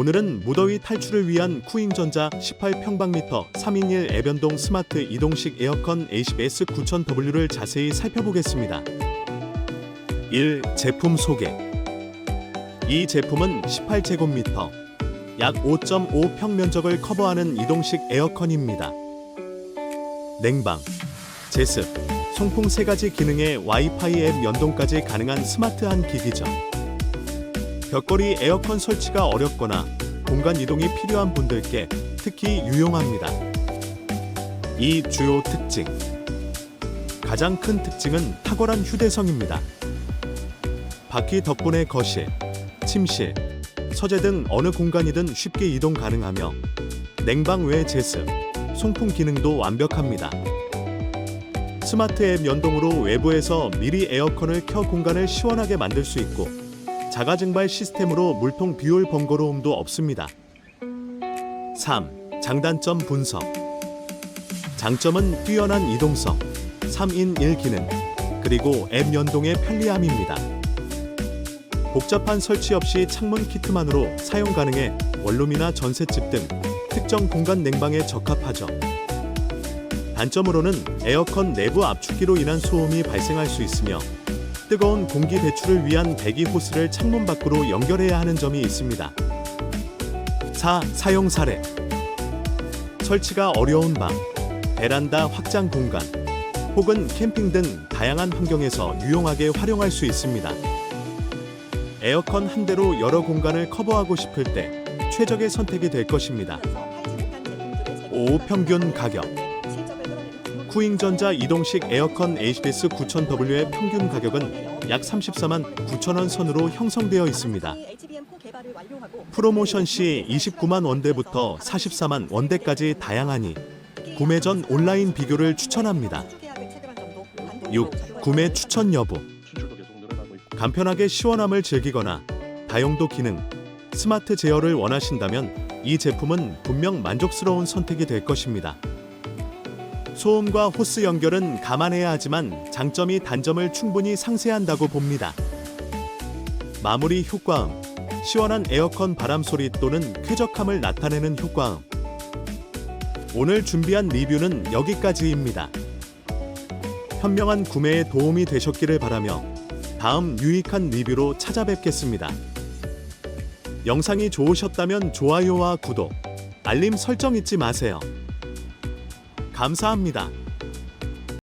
오늘은 무더위 탈출을 위한 쿠잉전자 18평방미터 3인일 애변동 스마트 이동식 에어컨 ACBS 9000W를 자세히 살펴보겠습니다. 1. 제품 소개 이 제품은 18제곱미터, 약 5.5평 면적을 커버하는 이동식 에어컨입니다. 냉방, 제습, 송풍 세 가지 기능의 와이파이 앱 연동까지 가능한 스마트한 기기죠. 벽걸이 에어컨 설치가 어렵거나 공간 이동이 필요한 분들께 특히 유용합니다. 이 주요 특징. 가장 큰 특징은 탁월한 휴대성입니다. 바퀴 덕분에 거실, 침실, 서재 등 어느 공간이든 쉽게 이동 가능하며 냉방 외 제습, 송풍 기능도 완벽합니다. 스마트 앱 연동으로 외부에서 미리 에어컨을 켜 공간을 시원하게 만들 수 있고 자가 증발 시스템으로 물통 비올 번거로움도 없습니다. 3. 장단점 분석. 장점은 뛰어난 이동성, 3인 1기능, 그리고 앱 연동의 편리함입니다. 복잡한 설치 없이 창문 키트만으로 사용 가능해 원룸이나 전셋집 등 특정 공간 냉방에 적합하죠. 단점으로는 에어컨 내부 압축기로 인한 소음이 발생할 수 있으며 뜨거운 공기 배출을 위한 배기 호스를 창문 밖으로 연결해야 하는 점이 있습니다. 4. 사용 사례 설치가 어려운 방, 베란다 확장 공간, 혹은 캠핑 등 다양한 환경에서 유용하게 활용할 수 있습니다. 에어컨 한 대로 여러 공간을 커버하고 싶을 때 최적의 선택이 될 것입니다. 5. 평균 가격 쿠잉전자 이동식 에어컨 HBS 9000W의 평균 가격은 약 34만 9천 원 선으로 형성되어 있습니다. 프로모션 시 29만 원대부터 44만 원대까지 다양하니 구매 전 온라인 비교를 추천합니다. 6. 구매 추천 여부 간편하게 시원함을 즐기거나 다용도 기능, 스마트 제어를 원하신다면 이 제품은 분명 만족스러운 선택이 될 것입니다. 소음과 호스 연결은 감안해야 하지만 장점이 단점을 충분히 상쇄한다고 봅니다. 마무리 효과음, 시원한 에어컨 바람 소리 또는 쾌적함을 나타내는 효과음. 오늘 준비한 리뷰는 여기까지입니다. 현명한 구매에 도움이 되셨기를 바라며 다음 유익한 리뷰로 찾아뵙겠습니다. 영상이 좋으셨다면 좋아요와 구독, 알림 설정 잊지 마세요. 감사합니다.